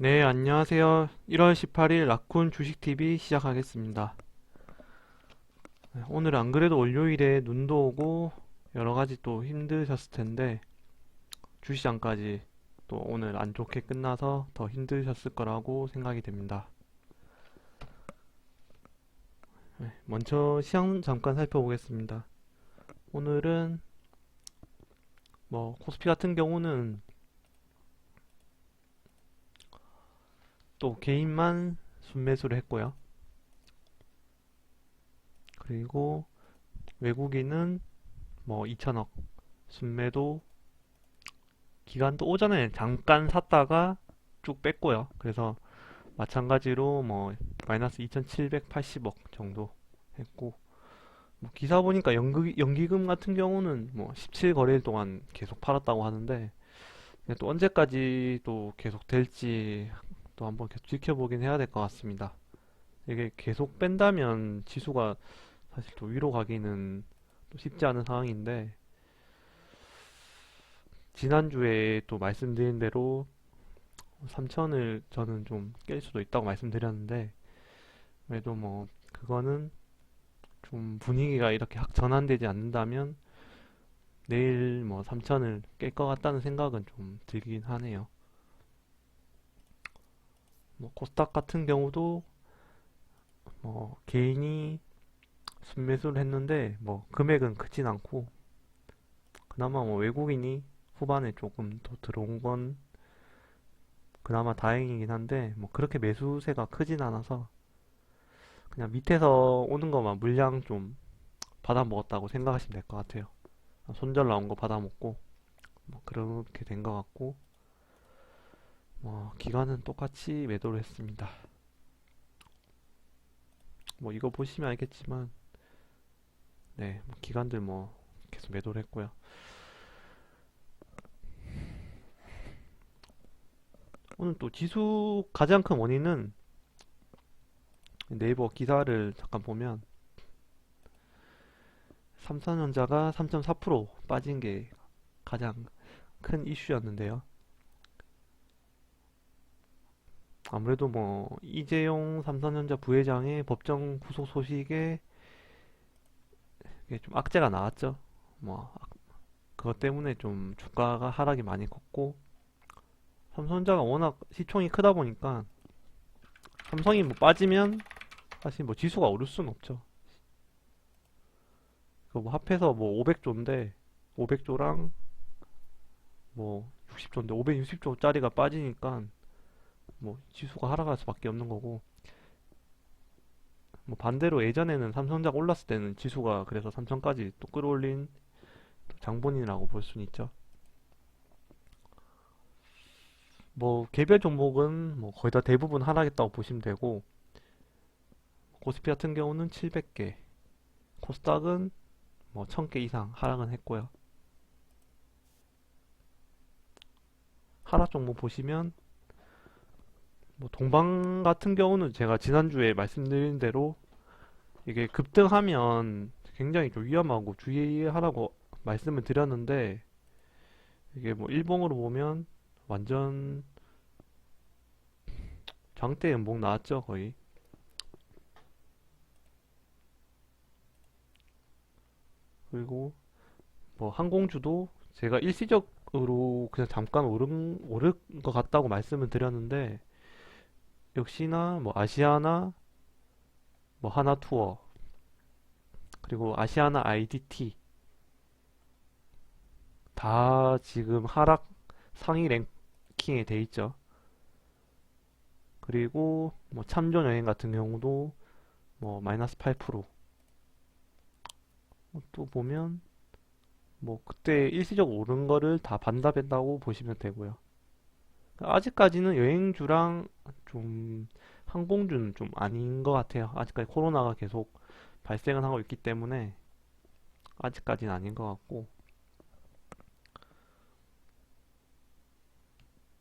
네, 안녕하세요. 1월 18일 라쿤 주식TV 시작하겠습니다. 네, 오늘 안 그래도 월요일에 눈도 오고 여러 가지 또 힘드셨을 텐데 주시장까지 또 오늘 안 좋게 끝나서 더 힘드셨을 거라고 생각이 됩니다. 네, 먼저 시장 잠깐 살펴보겠습니다. 오늘은 뭐 코스피 같은 경우는 또 개인만 순매수를 했고요. 그리고 외국인은 뭐 2천억 순매도 기간도 오전에 잠깐 샀다가 쭉 뺐고요. 그래서 마찬가지로 뭐 마이너스 2,780억 정도 했고 뭐 기사 보니까 연기, 연기금 같은 경우는 뭐 17거래일 동안 계속 팔았다고 하는데 또 언제까지 또 계속 될지 또 한번 계속 지켜보긴 해야 될 것 같습니다. 이게 계속 뺀다면 지수가 사실 또 위로 가기는 또 쉽지 않은 상황인데 지난주에 또 말씀드린 대로 3천을 저는 좀 깰 수도 있다고 말씀드렸는데 그래도 뭐 그거는 좀 분위기가 이렇게 확 전환되지 않는다면 내일 뭐 3천을 깰 것 같다는 생각은 좀 들긴 하네요. 뭐 코스닥 같은 경우도 뭐 개인이 순매수를 했는데 뭐 금액은 크진 않고 그나마 뭐 외국인이 후반에 조금 더 들어온 건 그나마 다행이긴 한데 뭐 그렇게 매수세가 크진 않아서 그냥 밑에서 오는 것만 물량 좀 받아 먹었다고 생각하시면 될 것 같아요. 손절 나온 거 받아 먹고 뭐 그렇게 된 것 같고 뭐 기간은 똑같이 매도를 했습니다. 뭐 이거 보시면 알겠지만 네, 뭐 기간들 뭐 계속 매도를 했고요. 오늘 또 지수 가장 큰 원인은 네이버 기사를 잠깐 보면 삼성전자가 3.4% 빠진 게 가장 큰 이슈였는데요. 아무래도 뭐 이재용 삼성전자 부회장의 법정 구속 소식에 좀 악재가 나왔죠. 뭐 악- 그것 때문에 좀 주가가 하락이 많이 컸고 삼성전자가 워낙 시총이 크다 보니까 삼성이 뭐 빠지면 사실 뭐 지수가 오를 수는 없죠. 그뭐 합해서 뭐 500조인데 500조랑 뭐 60조인데 560조짜리가 빠지니까 뭐 지수가 하락할 수밖에 없는 거고 뭐 반대로 예전에는 삼성전자가 올랐을 때는 지수가 그래서 3천까지 또 끌어올린 또 장본인이라고 볼 수는 있죠. 뭐 개별 종목은 뭐 거의 다 대부분 하락했다고 보시면 되고 코스피 같은 경우는 700개, 코스닥은 뭐 1000개 이상 하락은 했고요. 하락 종목 보시면 뭐 동방 같은 경우는 제가 지난주에 말씀드린 대로 이게 급등하면 굉장히 좀 위험하고 주의하라고 말씀을 드렸는데 이게 뭐 일봉으로 보면 완전 장대 연봉 나왔죠 거의. 그리고 뭐 항공주도 제가 일시적으로 그냥 잠깐 오른 오를 것 같다고 말씀을 드렸는데 역시나 뭐 아시아나 뭐 하나 투어 그리고 아시아나 IDT 다 지금 하락 상위 랭킹에 돼 있죠. 그리고 뭐 참전 여행 같은 경우도 뭐 마이너스 8%. 또 보면 뭐 그때 일시적 오른 거를 다 반납했다고 보시면 되고요. 아직까지는 여행주랑 좀 항공주는 좀 아닌 것 같아요. 아직까지 코로나가 계속 발생을 하고 있기 때문에 아직까지는 아닌 것 같고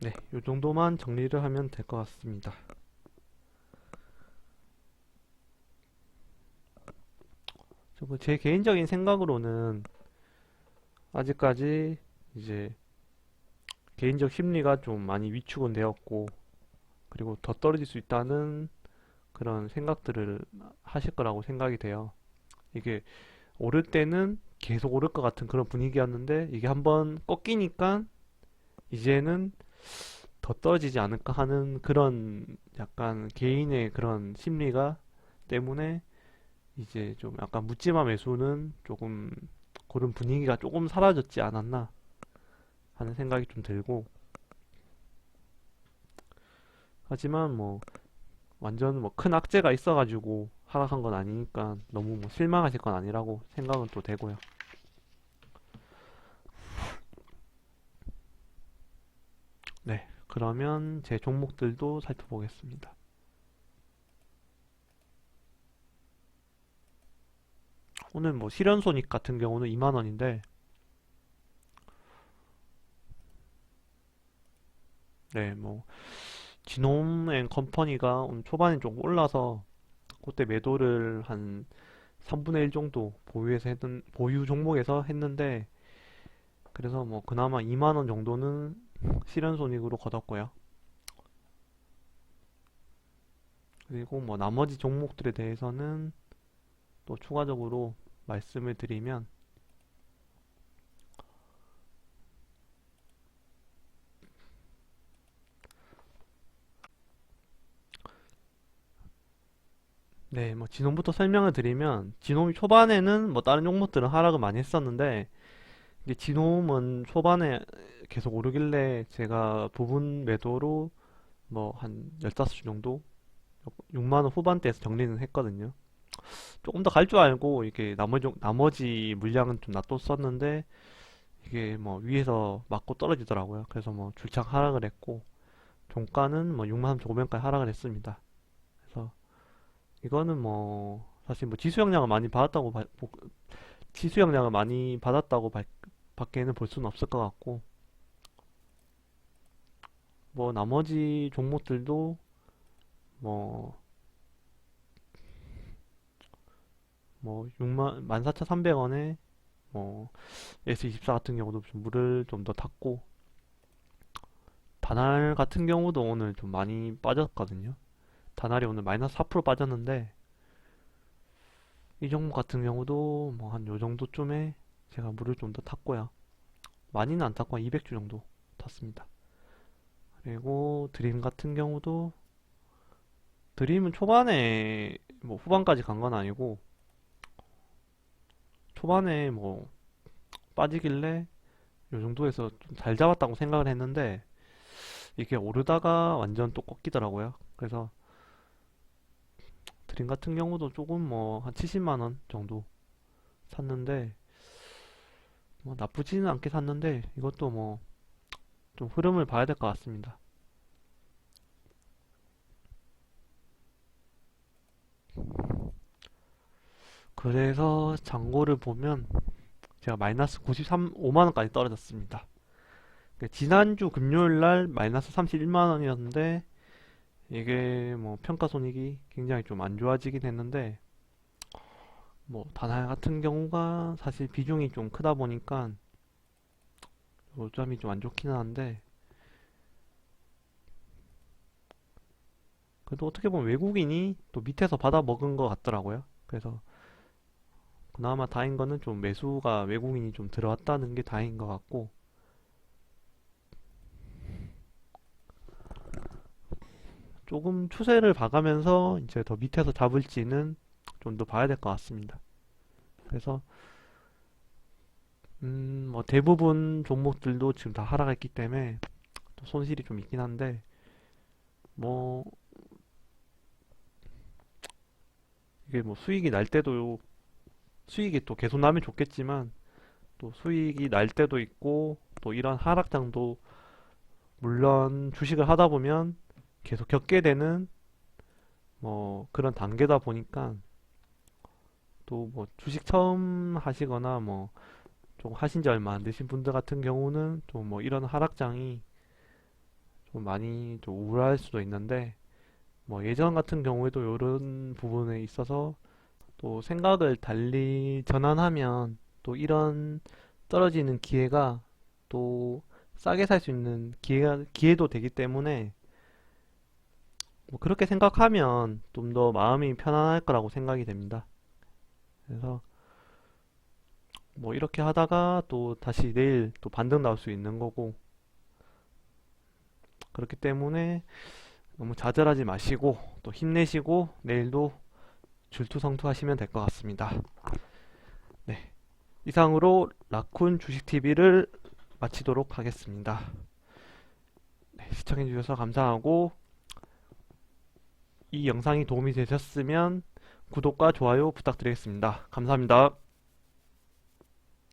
네, 요 정도만 정리를 하면 될 것 같습니다. 저제 개인적인 생각으로는 아직까지 이제 개인적 심리가 좀 많이 위축은 되었고 그리고 더 떨어질 수 있다는 그런 생각들을 하실 거라고 생각이 돼요. 이게 오를 때는 계속 오를 것 같은 그런 분위기였는데 이게 한번 꺾이니까 이제는 더 떨어지지 않을까 하는 그런 약간 개인의 그런 심리가 때문에 이제 좀 약간 묻지마 매수는 조금 그런 분위기가 조금 사라졌지 않았나 하는 생각이 좀 들고 하지만 뭐 완전 뭐 큰 악재가 있어가지고 하락한 건 아니니까 너무 뭐 실망하실 건 아니라고 생각은 또 되고요. 네, 그러면 제 종목들도 살펴보겠습니다. 오늘 뭐 실현손익 같은 경우는 2만 원인데 네, 뭐 지놈 앤 컴퍼니가 초반에 좀 올라서 그때 매도를 한 3분의 1 정도 보유해서 했던 보유 종목에서 했는데 그래서 뭐 그나마 2만 원 정도는 실현 손익으로 거뒀고요. 그리고 뭐 나머지 종목들에 대해서는 또 추가적으로 말씀을 드리면 네, 뭐 지놈부터 설명을 드리면 지놈이 초반에는 뭐 다른 종목들은 하락을 많이 했었는데 이제 지놈은 초반에 계속 오르길래 제가 부분 매도로 뭐 한 15주 정도 6만 원 후반대에서 정리는 했거든요. 조금 더 갈 줄 알고 이게 나머지 나머지 물량은 좀 놔뒀었는데 이게 뭐 위에서 맞고 떨어지더라고요. 그래서 뭐 줄창 하락을 했고 종가는 뭐 6만 3,500원까지 하락을 했습니다. 이거는 뭐 사실 뭐 지수 영향을 많이 받았다고 봐- 보- 지수 영향을 많이 받았다고 바- 밖에는 볼 수는 없을 것 같고 뭐 나머지 종목들도 뭐 뭐 6만 14,300원에 뭐 S24 같은 경우도 좀 물을 좀 더 탔고 다날 같은 경우도 오늘 좀 많이 빠졌거든요. 다날이 오늘 마이너스 4% 빠졌는데 이 종목 같은 경우도 뭐 한 요 정도쯤에 제가 물을 좀 더 탔고요. 많이는 안 탔고 한 200주 정도 탔습니다. 그리고 드림 같은 경우도 드림은 초반에 뭐 후반까지 간 건 아니고 초반에 뭐 빠지길래 요 정도에서 좀 잘 잡았다고 생각을 했는데 이게 오르다가 완전 또 꺾이더라고요. 그래서 드림 같은 경우도 조금 뭐 한 70만 원 정도 샀는데 뭐 나쁘지는 않게 샀는데 이것도 뭐 좀 흐름을 봐야 될 것 같습니다. 그래서 잔고를 보면 제가 마이너스 93, 5만 원까지 떨어졌습니다. 그 지난주 금요일 날 마이너스 31만 원이었는데 이게 뭐 평가 손익이 굉장히 좀 안 좋아지긴 했는데 뭐 다날 같은 경우가 사실 비중이 좀 크다 보니까 요점이 좀 안 좋기는 한데 그래도 어떻게 보면 외국인이 또 밑에서 받아 먹은 것 같더라고요. 그래서 그나마 다행인 거는 좀 매수가 외국인이 좀 들어왔다는 게 다행인 것 같고 조금 추세를 봐가면서 이제 더 밑에서 잡을지는 좀 더 봐야 될 것 같습니다. 그래서 음, 뭐 대부분 종목들도 지금 다 하락했기 때문에 또 손실이 좀 있긴 한데 뭐 이게 뭐 수익이 날 때도 수익이 또 계속 나면 좋겠지만 또 수익이 날 때도 있고 또 이런 하락장도 물론 주식을 하다 보면 계속 겪게 되는 뭐 그런 단계다 보니까 또 뭐 주식 처음 하시거나 뭐 좀 하신 지 얼마 안 되신 분들 같은 경우는 좀 뭐 이런 하락장이 좀 많이 좀 우울할 수도 있는데 뭐 예전 같은 경우에도 이런 부분에 있어서 또 생각을 달리 전환하면 또 이런 떨어지는 기회가 또 싸게 살 수 있는 기회가, 기회도 되기 때문에 뭐 그렇게 생각하면 좀 더 마음이 편안할 거라고 생각이 됩니다. 그래서 뭐 이렇게 하다가 또 다시 내일 또 반등 나올 수 있는 거고 그렇기 때문에 너무 좌절하지 마시고 또 힘내시고 내일도 줄투성투 하시면 될 것 같습니다. 네. 이상으로 라쿤 주식TV를 마치도록 하겠습니다. 네, 시청해주셔서 감사하고 이 영상이 도움이 되셨으면 구독과 좋아요 부탁드리겠습니다. 감사합니다.